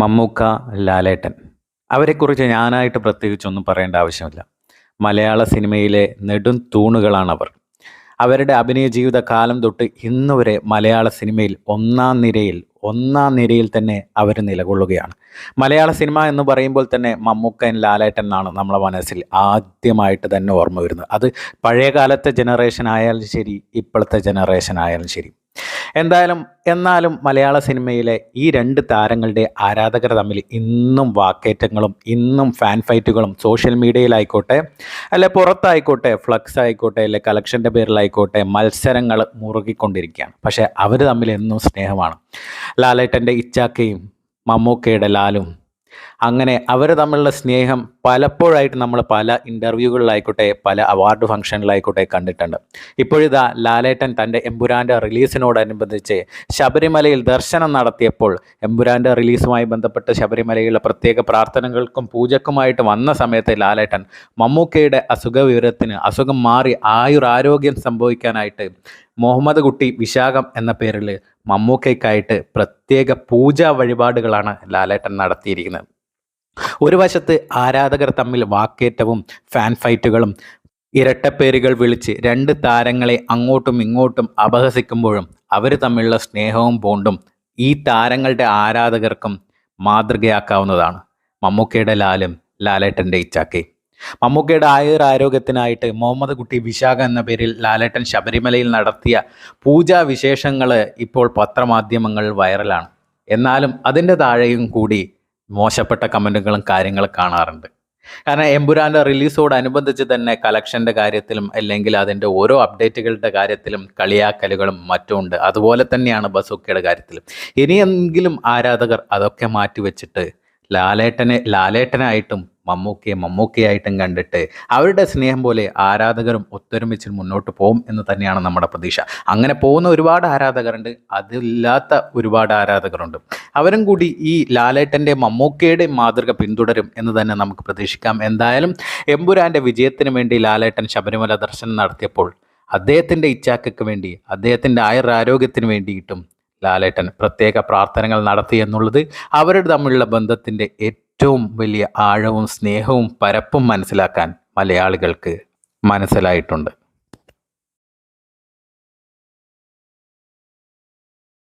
മമ്മൂക്ക ലാലേട്ടൻ. അവരെക്കുറിച്ച് ഞാനായിട്ട് പ്രത്യേകിച്ചൊന്നും പറയേണ്ട ആവശ്യമില്ല. മലയാള സിനിമയിലെ നെടും തൂണുകളാണവർ. അവരുടെ അഭിനയ ജീവിത കാലം തൊട്ട് ഇന്ന് വരെ മലയാള സിനിമയിൽ ഒന്നാം നിരയിൽ ഒന്നാം നിരയിൽ തന്നെ അവർ നിലകൊള്ളുകയാണ്. മലയാള സിനിമ എന്ന് പറയുമ്പോൾ തന്നെ മമ്മൂക്കൻ ലാലേട്ടൻ എന്നാണ് നമ്മളെ മനസ്സിൽ ആദ്യമായിട്ട് തന്നെ ഓർമ്മ വരുന്നത്. അത് പഴയ കാലത്തെ ജനറേഷൻ ആയാലും ശരി ഇപ്പോഴത്തെ ജനറേഷൻ ആയാലും ശരി. എന്തായാലും എന്നാലും മലയാള സിനിമയിലെ ഈ രണ്ട് താരങ്ങളുടെ ആരാധകർ തമ്മിൽ ഇന്നും വാക്കേറ്റങ്ങളും ഇന്നും ഫാൻ ഫൈറ്റുകളും സോഷ്യൽ മീഡിയയിലായിക്കോട്ടെ അല്ലെ പുറത്തായിക്കോട്ടെ ഫ്ലക്സ് ആയിക്കോട്ടെ അല്ലെ കളക്ഷന്റെ പേരിലായിക്കോട്ടെ മത്സരങ്ങൾ മുറുകിക്കൊണ്ടിരിക്കുകയാണ്. പക്ഷേ അവർ തമ്മിൽ എന്നും സ്നേഹമാണ്. ലാലേട്ടന്റെ ഇച്ചാക്കയും മമ്മൂക്കയുടെ ലാലും അങ്ങനെ അവർ തമ്മിലുള്ള സ്നേഹം പലപ്പോഴായിട്ട് നമ്മൾ പല ഇന്റർവ്യൂകളിലായിക്കോട്ടെ പല അവാർഡ് ഫംഗ്ഷനിലായിക്കോട്ടെ കണ്ടിട്ടുണ്ട്. ഇപ്പോഴിതാ ലാലേട്ടൻ തന്റെ എമ്പുരാന്റെ റിലീസിനോടനുബന്ധിച്ച് ശബരിമലയിൽ ദർശനം നടത്തിയപ്പോൾ എമ്പുരാന്റെ റിലീസുമായി ബന്ധപ്പെട്ട് ശബരിമലയിലെ പ്രത്യേക പ്രാർത്ഥനകൾക്കും പൂജക്കുമായിട്ട് വന്ന സമയത്ത് ലാലേട്ടൻ മമ്മൂക്കയുടെ അസുഖ വിവരത്തിന് അസുഖം മാറി ആയുരാരോഗ്യം സംഭവിക്കാനായിട്ട് മുഹമ്മദ് കുട്ടി വിശാഖം എന്ന പേരിൽ മമ്മൂക്കയ്ക്കായിട്ട് പ്രത്യേക പൂജാ വഴിപാടുകളാണ് ലാലേട്ടൻ നടത്തിയിരിക്കുന്നത്. ഒരു വശത്ത് ആരാധകർ തമ്മിൽ വാക്കേറ്റവും ഫാൻ ഫൈറ്റുകളും ഇരട്ടപ്പേരുകൾ വിളിച്ച് രണ്ട് താരങ്ങളെ അങ്ങോട്ടും ഇങ്ങോട്ടും അപഹസിക്കുമ്പോഴും അവർ തമ്മിലുള്ള സ്നേഹവും ബോണ്ടും ഈ താരങ്ങളുടെ ആരാധകർക്കും മാതൃകയാക്കാവുന്നതാണ്. മമ്മൂക്കയുടെ ലാലും ലാലേട്ടന്റെ ഇച്ചാക്കെ. മമ്മൂക്കയുടെ ആയുർ ആരോഗ്യത്തിനായിട്ട് മുഹമ്മദ് കുട്ടി വിശാഖ എന്ന പേരിൽ ലാലേട്ടൻ ശബരിമലയിൽ നടത്തിയ പൂജാ വിശേഷങ്ങൾ ഇപ്പോൾ പത്രമാധ്യമങ്ങൾ വൈറലാണ്. എന്നാലും അതിന്റെ താഴെയും കൂടി മോശപ്പെട്ട കമന്റുകളും കാര്യങ്ങളും കാണാറുണ്ട്. കാരണം എമ്പുരാന്റെ റിലീസോടനുബന്ധിച്ച് തന്നെ കളക്ഷന്റെ കാര്യത്തിലും അല്ലെങ്കിൽ അതിന്റെ ഓരോ അപ്ഡേറ്റുകളുടെ കാര്യത്തിലും കളിയാക്കലുകളും മറ്റും ഉണ്ട്. അതുപോലെ തന്നെയാണ് ബസുക്കയുടെ കാര്യത്തിലും. ഇനിയെങ്കിലും ആരാധകർ അതൊക്കെ മാറ്റിവെച്ചിട്ട് ലാലേട്ടനെ ലാലേട്ടനായിട്ടും മമ്മൂക്കയെ മമ്മൂക്കയായിട്ടും കണ്ടിട്ട് അവരുടെ സ്നേഹം പോലെ ആരാധകരും ഒത്തൊരുമിച്ച് മുന്നോട്ട് പോകും എന്ന് തന്നെയാണ് നമ്മുടെ പ്രതീക്ഷ. അങ്ങനെ പോകുന്ന ഒരുപാട് ആരാധകരുണ്ട്. അതില്ലാത്ത ഒരുപാട് ആരാധകരുണ്ട്. അവരും കൂടി ഈ ലാലേട്ടന്റെ മമ്മൂക്കയുടെ മാതൃക പിന്തുടരും എന്ന് തന്നെ നമുക്ക് പ്രതീക്ഷിക്കാം. എന്തായാലും എമ്പുരാന്റെ വിജയത്തിന് വേണ്ടി ലാലേട്ടൻ ശബരിമല ദർശനം നടത്തിയപ്പോൾ അദ്ദേഹത്തിന്റെ ഇച്ഛാക്കയ്ക്ക് വേണ്ടി അദ്ദേഹത്തിന്റെ ആയുരാരോഗ്യത്തിന് വേണ്ടിയിട്ടും ലാലേട്ടൻ പ്രത്യേക പ്രാർത്ഥനകൾ നടത്തി എന്നുള്ളത് അവരുടെ തമ്മിലുള്ള ബന്ധത്തിന്റെ ഏറ്റവും വലിയ ആഴവും സ്നേഹവും പരപ്പും മനസ്സിലാക്കാൻ മലയാളികൾക്ക് മനസ്സിലായിട്ടുണ്ട്.